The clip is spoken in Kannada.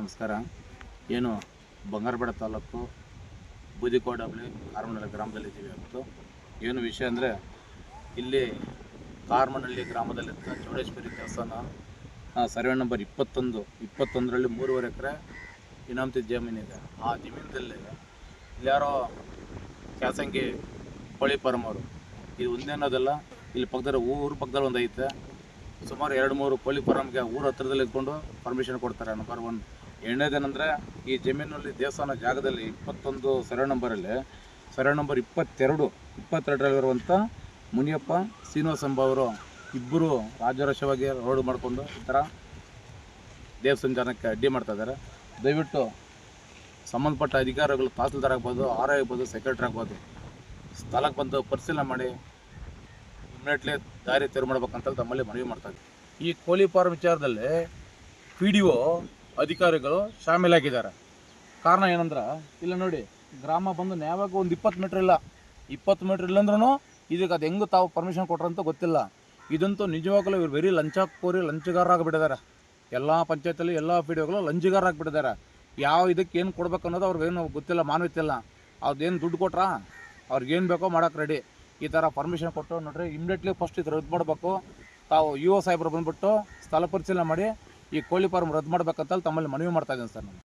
ನಮಸ್ಕಾರ. ಏನು ಬಂಗಾರಪೇಟೆ ತಾಲೂಕು ಬೂದಿಕೋಡ್ ಹೋಬಳಿ ಕಾರ್ಮನಹಳ್ಳಿ ಗ್ರಾಮದಲ್ಲಿದ್ದೀವಿ ಇವತ್ತು. ಏನು ವಿಷಯ ಅಂದರೆ, ಇಲ್ಲಿ ಕಾರ್ಮನಹಳ್ಳಿ ಗ್ರಾಮದಲ್ಲಿದ್ದ ಚೌಡೇಶ್ವರಿ ದೇವಸ್ಥಾನ ಸರ್ವೆ ನಂಬರ್ ಇಪ್ಪತ್ತೊಂದು, ಇಪ್ಪತ್ತೊಂದರಲ್ಲಿ ಮೂರುವರೆ ಎಕರೆ ಇನಾಮತಿ ಜಮೀನಿದೆ ಆ ಜಮೀನದಲ್ಲಿ ಇಲ್ಲಾರೋ ಕ್ಯಾಸಂಗಿ ಕೋಳಿ ಫಾರ್ಮ್ ಅವರು. ಇದು ಒಂದೇ ಅನ್ನೋದಲ್ಲ, ಇಲ್ಲಿ ಪಕ್ಕದಲ್ಲಿ ಊರು ಪಕ್ಕದಲ್ಲಿ ಒಂದು ಐತೆ ಸುಮಾರು ಎರಡು ಮೂರು ಕೋಳಿ ಫಾರಮ್ಗೆ ಊರ ಹತ್ರದಲ್ಲಿ ಇದ್ಕೊಂಡು ಪರ್ಮಿಷನ್ ಕೊಡ್ತಾರೆ, ನಂಬರ್ ಒನ್. ಎರಡನೇದೇನೆಂದರೆ ಈ ಜಮೀನಲ್ಲಿ ದೇವಸ್ಥಾನ ಜಾಗದಲ್ಲಿ ಇಪ್ಪತ್ತೊಂದು ಸರ್ವೆ ನಂಬರಲ್ಲಿ ಸರಳ ನಂಬರ್ ಇಪ್ಪತ್ತೆರಡು ಇಪ್ಪತ್ತೆರಡರಲ್ಲಿರುವಂಥ ಮುನಿಯಪ್ಪ, ಶ್ರೀನಿವಾಸ ಎಂಬವರು ಇಬ್ಬರು ರಾಜರಶವಾಗಿ ರೋಡ್ ಮಾಡಿಕೊಂಡು ಈ ಥರ ದೇವ ಅಡ್ಡಿ ಮಾಡ್ತಾ ಇದ್ದಾರೆ. ದಯವಿಟ್ಟು ಸಂಬಂಧಪಟ್ಟ ಅಧಿಕಾರಿಗಳು ತಹಸೀಲ್ದಾರ್ ಆಗ್ಬೋದು, ಆರ್ ಆಗ್ಬೋದು, ಸೆಕ್ರೆಟ್ರಿ ಆಗ್ಬೋದು, ಸ್ಥಳಕ್ಕೆ ಬಂದು ಪರಿಶೀಲನೆ ಮಾಡಿ ಇಮಿಡಿಯೇಟ್ಲಿ ದಾರಿ ತೆರವು ಮಾಡ್ಬೇಕಂತ ತಮ್ಮಲ್ಲಿ ಮನವಿ ಮಾಡ್ತಾ ಈ ಕೋಳಿ ಫಾರ್ಮ್ ವಿಚಾರದಲ್ಲಿ ಪಿ ಡಿ ಒ ಅಧಿಕಾರಿಗಳು ಶಾಮೀಲಾಗಿದ್ದಾರೆ. ಕಾರಣ ಏನಂದ್ರೆ, ಇಲ್ಲ ನೋಡಿ, ಗ್ರಾಮ ಬಂದು ನ್ಯಾವಾಗ ಒಂದು ಇಪ್ಪತ್ತು ಮೀಟ್ರ್ ಇಲ್ಲ. ಇಪ್ಪತ್ತು ಮೀಟ್ರ್ ಇಲ್ಲಂದ್ರೂ ಇದಕ್ಕೆ ಅದು ಹೆಂಗೆ ತಾವು ಪರ್ಮಿಷನ್ ಕೊಟ್ರಂತ ಗೊತ್ತಿಲ್ಲ. ಇದಂತೂ ನಿಜವಾಗಲೂ ಇವ್ರು ಬರೀ ಲಂಚಕೋರಿ ಲಂಚಗಾರರಾಗಿಬಿಟ್ಟಿದ್ದಾರೆ ಎಲ್ಲ ಪಂಚಾಯತಲ್ಲಿ ಎಲ್ಲ ಪಿ ಡಿ ಒಗಳು ಲಂಚಗಾರರಾಗಿಬಿಟ್ಟಿದ್ದಾರೆ ಯಾವ ಇದಕ್ಕೆ ಏನು ಕೊಡ್ಬೇಕು ಅನ್ನೋದು ಅವ್ರಿಗೇನು ಗೊತ್ತಿಲ್ಲ ಮಾನವಿತ್ತಿಲ್ಲ ಅವ್ರದ್ದೇನು ದುಡ್ಡು ಕೊಟ್ರಾ? ಅವ್ರಿಗೇನು ಬೇಕೋ ಮಾಡೋಕೆ ರೆಡಿ ಈ ಥರ ಪರ್ಮಿಷನ್ ಕೊಟ್ಟು ನೋಡ್ರಿ ಇಮ್ಮಿಡಿಯೇಟ್ಲಿ ಫಸ್ಟ್ ಇದು ಮಾಡಬೇಕು. ತಾವು ಯು ಒ ಸಾಹೇಬ್ರು ಬಂದುಬಿಟ್ಟು ಸ್ಥಳ ಪರಿಶೀಲನೆ ಮಾಡಿ ಈ ಕೋಳಿ ಫಾರ್ಮ್ ರದ್ದು ಮಾಡ್ಬೇಕಂತ ತಮ್ಮಲ್ಲಿ ಮನವಿ ಮಾಡ್ತಾ ಇದ್ದೀನಿ ಸರ್ ನಾನು.